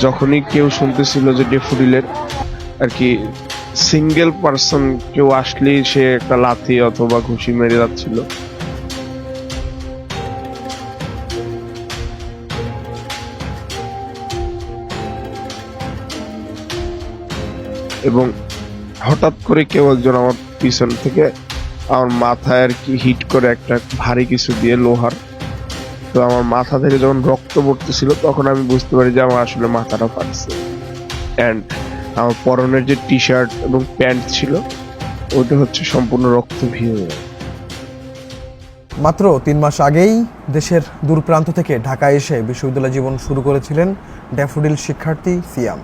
যখনই কেউ শুনতেছিল যে ডেফোডিলের আর কি সিঙ্গেল পার্সন কেউ আসলেই সে একটা লাথি অথবা ঘুষি মেরে যাচ্ছিল। এবং হঠাৎ করে কেউ একজন আমার পিছন থেকে আমার মাথায় আর কি হিট করে একটা ভারী কিছু দিয়ে লোহার তো আমার মাথা থেকে যখন রক্ত পড়তেছিল, তখন আমি বুঝতে পারি যে আমার আসলে মাথাটা ফাটছে। অ্যান্ড আমার পরনের যে টি শার্ট এবং প্যান্ট ছিল, ওটা হচ্ছে সম্পূর্ণ রক্ত ভিজে মাত্র তিন মাস আগেই দেশের দূর প্রান্ত থেকে ঢাকায় এসে বিশ্ববিদ্যালয় জীবন শুরু করেছিলেন ড্যাফোডিল শিক্ষার্থী সিয়াম।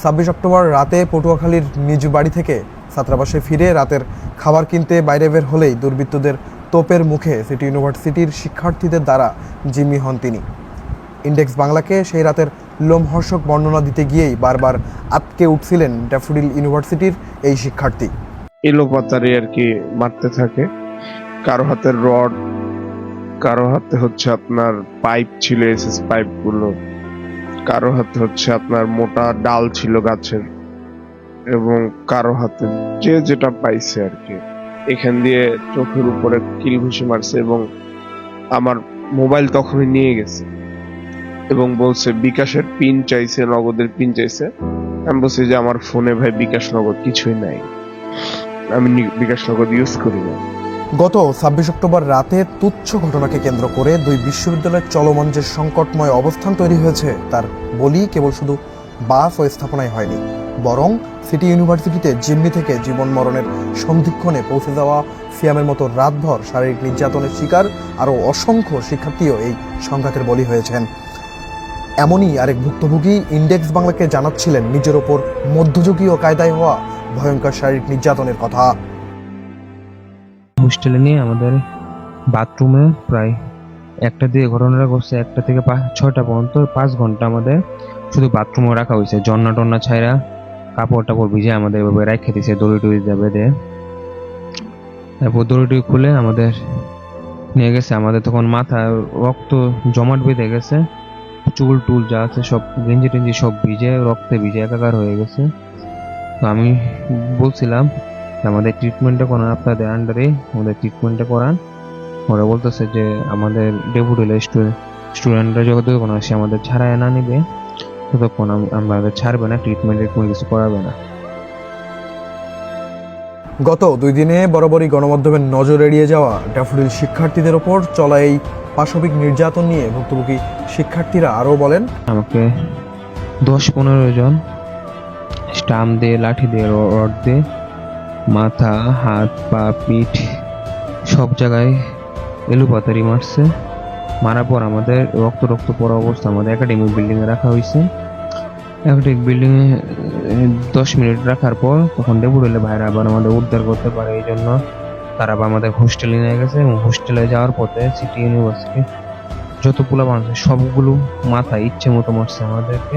ছাব্বিশ অক্টোবর রাতে পটুয়াখালীর নিজ বাড়ি থেকে ছাত্রাবাসে ফিরে রাতের খাবার কিনতে বাইরে বের হলেই দুর্বৃত্তদের তোপের মুখে সিটি ইউনিভার্সিটির শিক্ষার্থীদের দ্বারা জিম্মি হন তিনি। ইন্ডেক্স বাংলাকে সেই রাতের লোমহর্ষক বর্ণনা দিতে গিয়েই বারবার আটকে উঠছিলেন ড্যাফোডিল ইউনিভার্সিটির এই শিক্ষার্থী। এলোপাতারে আর কি মারতে থাকে। কারও হাতে রড, কারও হাতে হচ্ছে আপনার পাইপ ছিল, এসএস পাইপগুলো কারও হাতে হচ্ছে আপনার মোটা ডাল ছিল গাছের। এবং কারও হাতে যে যেটা পাইছে আর কি। এখান দিয়ে চোখের উপরে কিল ঘুষি মারছে এবং আমার মোবাইল তখনই নিয়ে গেছে। এবং বলছে, বিকাশের পিন চাইছে, নগদের পিন চাইছে। আমি বলছি যে, আমার ফোনে ভাই বিকাশ নগদ কিছুই নাই। আমি বিকাশ নগদ ইউজ করি না। গত ছাব্বিশ অক্টোবর রাতে তুচ্ছ ঘটনাকে কেন্দ্র করে দুই বিশ্ববিদ্যালয়ের চলমান যে সংকটময় অবস্থান তৈরি হয়েছে, তার বলি কেবল শুধু বাস ও স্থাপনায় হয়নি। বরং সিটি ইউনিভার্সিটিতে জিম্মি থেকে জীবন মরণের সন্ধিক্ষণে পৌঁছে যাওয়া সিয়ামের মতো রাতভর শারীরিক নির্যাতনের শিকার আরও অসংখ্য শিক্ষার্থীও এই সংঘাতের বলি হয়েছেন। এমনই আরেক ভুক্তভোগী ইন্ডেক্স বাংলাকে জানাচ্ছিলেন, নিজের ওপর মধ্যযুগীয় কায়দায় হওয়া ভয়ঙ্কর শারীরিক নির্যাতনের কথা। হোস্টেলে নিয়ে আমাদের বাথরুমে প্রায় একটা দিয়ে ঘটনাটা করছে একটা থেকে ছয়টা পর্যন্ত, পাঁচ ঘণ্টা আমাদের শুধু বাথরুমে রাখা হয়েছে। জন্না টন্না ছাইরা কাপড় টাপড় ভিজে আমাদের এভাবে রেখে দিছে দড়ি টড়ি দিয়ে বেঁধে। তারপর দড়ি টড়ি খুলে আমাদের নিয়ে গেছে। আমাদের তখন মাথায় রক্ত জমাট বেঁধে গেছে। চুল টুল যা আছে সব গেঞ্জি টেঞ্জি সব ভিজে, রক্তে ভিজে একাকার হয়ে গেছে। তো আমি বলছিলাম, আমাদের ট্রিটমেন্টটা করান আপনাদের আন্ডারে আমাদের ট্রিটমেন্টটা করান। ওরা বলতেছে যে, আমাদের ডেপুটি স্টুডেন্টরা যত কোনো আসে আমাদের ছাড়ায় না নিবে। ততক্ষণ আম- আমাদের ছাড়বে না ট্রিটমেন্ট কোনো কিছু করাবে না। গত দুই দিনে বরাবরই গণমাধ্যমের নজর এড়িয়ে যাওয়া ড্যাফোডিল শিক্ষার্থীদের ওপর চলা এই পাশবিক নির্যাতন নিয়ে ভুক্তভোগী শিক্ষার্থীরা আরও বলেন আমাকে দশ পনেরো জন স্টাম্প দিয়ে লাঠি দিয়ে রড দিয়ে মাথা হাত পা পিঠ সব জায়গায় এলুপাতারি মারছে। মারার পর আমাদের রক্ত রক্ত পড়া অবস্থা আমাদের একাডেমিক বিল্ডিং এ রাখা হয়েছে। একাডেমিক বিল্ডিং এ দশ মিনিট রাখার পর তখন ডেপুটেলে ভাইরা আবার আমাদের উদ্ধার করতে পারে, এই জন্য তারা আবার আমাদের হোস্টেলে নিয়ে গেছে এবং হোস্টেলে যাওয়ার পথে সিটি ইউনিভার্সিটি যত পোলা সবগুলো মাথায় ইচ্ছে মতো মারছে আমাদেরকে।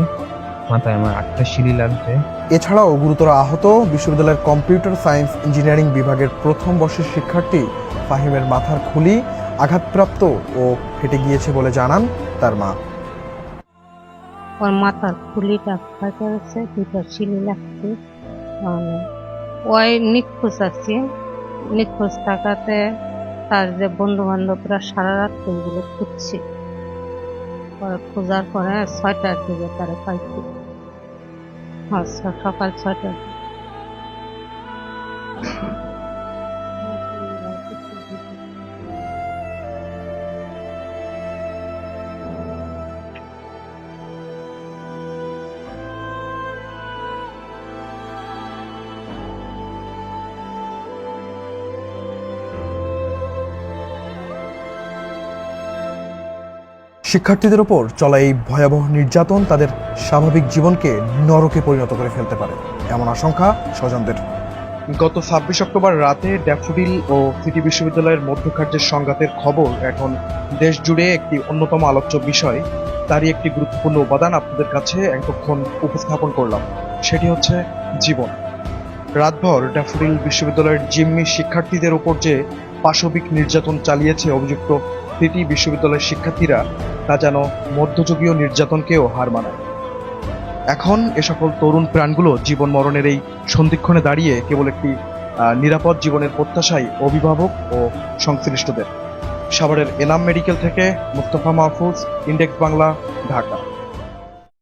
মাথায় আমার আটটা সিঁড়ি লাগছে। এছাড়াও গুরুতর আহত বিশ্ববিদ্যালয়ের কম্পিউটার সায়েন্স ইঞ্জিনিয়ারিং বিভাগের প্রথম বর্ষের শিক্ষার্থী ফাহিমের মাথার খুলি আঘাতপ্রাপ্ত ও ফেটে গিয়েছে বলে জানান তার মা। ওর মাথার খুলিটা ফাটা গেছে দুটো সিলি লাগছে। ওই নিখোঁজ আছে। নিখোঁজ থাকাতে তার যে বন্ধু বান্ধবরা সারা রাত ওইগুলো খুঁজছে। পরে খোঁজার পরে ছয়টার দিকে তারা পাইছে। স- সকাল ছয়টার শিক্ষার্থীদের ওপর চলা এই ভয়াবহ নির্যাতন তাদের স্বাভাবিক জীবনকে নরকে পরিণত করে ফেলতে পারে, এমন আশঙ্কা স্বজনদের। গত ছাব্বিশ অক্টোবর রাতে ড্যাফোডিল ও সিটি বিশ্ববিদ্যালয়ের মধ্যকার যে সংঘাতের খবর এখন দেশ জুড়ে একটি অন্যতম আলোচ্য বিষয়। তারই একটি গুরুত্বপূর্ণ উপাদান আপনাদের কাছে এতক্ষণ উপস্থাপন করলাম, সেটি হচ্ছে জীবন। রাতভর ড্যাফোডিল বিশ্ববিদ্যালয়ের জিম্মি শিক্ষার্থীদের ওপর যে পাশবিক নির্যাতন চালিয়েছে অভিযুক্ত সিটি বিশ্ববিদ্যালয়ের শিক্ষার্থীরা তা যেন মধ্যযুগীয় নির্যাতনকেও হার মানায়। এখন এ সকল তরুণ প্রাণগুলো জীবন মরণের এই সন্ধিক্ষণে দাঁড়িয়ে কেবল একটি নিরাপদ জীবনের প্রত্যাশাই অভিভাবক ও সংশ্লিষ্টদের। সাভারের এনাম মেডিকেল থেকে মুক্তফা মাহফুজ, ইন্ডেক্স বাংলা, ঢাকা।